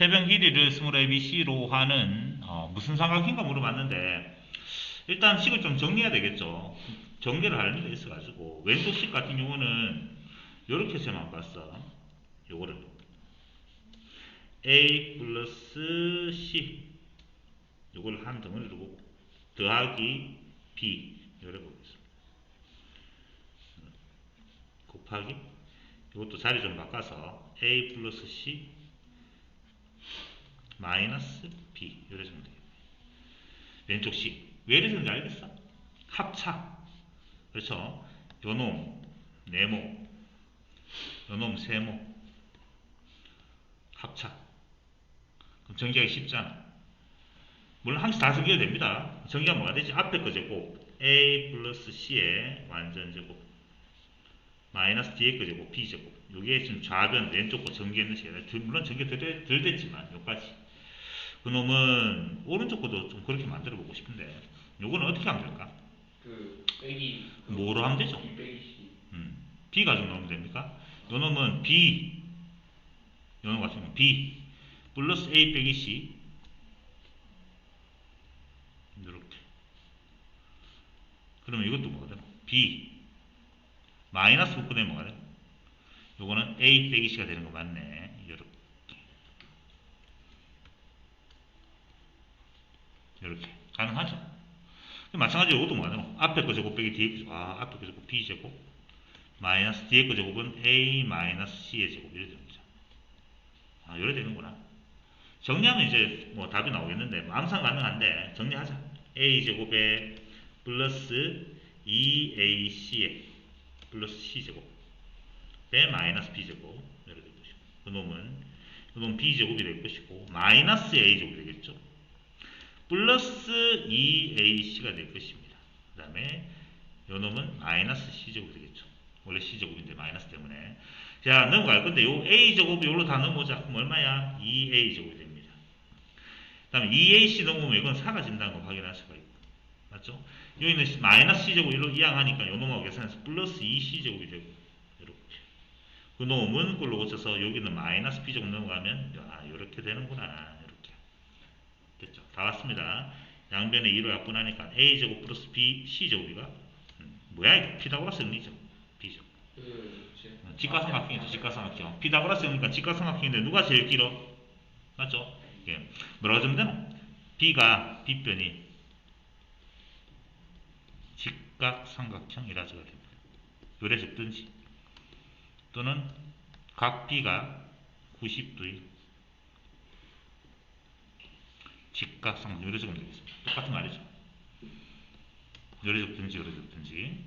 세변 길이를 스몰 ABC로 하는 어, 무슨 삼각형인가 물어봤는데 일단 식을 좀 정리해야 되겠죠. 정리를 할 의미가 있어가지고 왼쪽 식 같은 경우는 이렇게 해서만 봤어. 요거를 A 플러스 C 요걸 한 덩어리로 보고 더하기 B 이래 보겠습니다. 곱하기 이것도 자리 좀 바꿔서 A 플러스 C 마이너스 B 이래 주면 되겠네. 왼쪽 C. 왜 이랬는지 알겠어? 합차. 그렇죠? 요놈 네모. 요놈 세모. 합차. 그럼 정리하기 쉽잖아. 물론 항상 다 정리가 됩니다. 정리가 뭐가 되지? 앞에 거 제곱. A 플러스 C의 완전 제곱. 마이너스 뒤에 거 제곱. B 제곱. 요게 지금 좌변 왼쪽 거 전개했는 시간에 물론 전개 덜 됐지만 요까지 그놈은 오른쪽 거도 좀 그렇게 만들어 보고 싶은데 요거는 어떻게 하면 될까? 그 빼기 그 뭐로 하면 되죠? 이 빼기 C 음, B 가지고 넣으면 됩니까? 요 놈은 B 요놈 같은 경우 B 플러스 A 빼기 C 이렇게 그러면 이것도 뭐가 되나? B 마이너스 묶어내면 뭐가 되나? 요거는 A 빼기 C가 되는 거 맞네 이렇게 가능하죠? 마찬가지로 이것도 되나? 앞에 거 제곱 빼기 뒤에 거 제곱 아 앞에 거 제곱 B 제곱 마이너스 뒤에 거 제곱은 A 마이너스 C의 제곱 이렇게 됩니다. 아, 이래 되는구나. 정리하면 이제 뭐 답이 나오겠는데 뭐 암산 가능한데 정리하자. A 제곱에 플러스 2AC에 플러스 C 제곱 배 마이너스 B 제곱 이렇게 될 것이고 그놈은 그놈 B 제곱이 될 것이고 마이너스 A 제곱이 되겠죠. 플러스 2AC가 될 것입니다. 그 다음에 요 놈은 마이너스 C제곱이 되겠죠. 원래 C제곱인데 마이너스 때문에. 자, 넘어갈 건데 요 A제곱 요로 다 넘어오자. 그럼 얼마야? 2A제곱이 됩니다. 그 다음에 2AC 넘으면 이건 사라진다는 거 확인할 수가 있고. 맞죠? 여기는 마이너스 C제곱 일로 이항하니까 요 놈하고 계산해서 플러스 2C제곱이 되고 이렇게. 그 놈은 꼴로 고쳐서 여기는 마이너스 B제곱 넘어가면 아, 이렇게 되는구나. 됐죠? 다 왔습니다. 양변에 2로 약분하니까 a제곱 플러스 b c제곱이가 음, 뭐야 이거 피타고라스 정리죠. b제곱. 그 제- 어, 직각삼각형이죠. 직각삼각형. 피타고라스 정리니까 직각삼각형인데 누가 제일 길어? 맞죠? 예. 뭐라고 하면 되나? b가 b변이 직각삼각형이라서가 됩니다. 요래 적든지 또는 각 b가 90도인 직각삼각형 요래 적으면 되겠습니다. 똑같은 말이죠. 요래 적 든지 요래 적 든지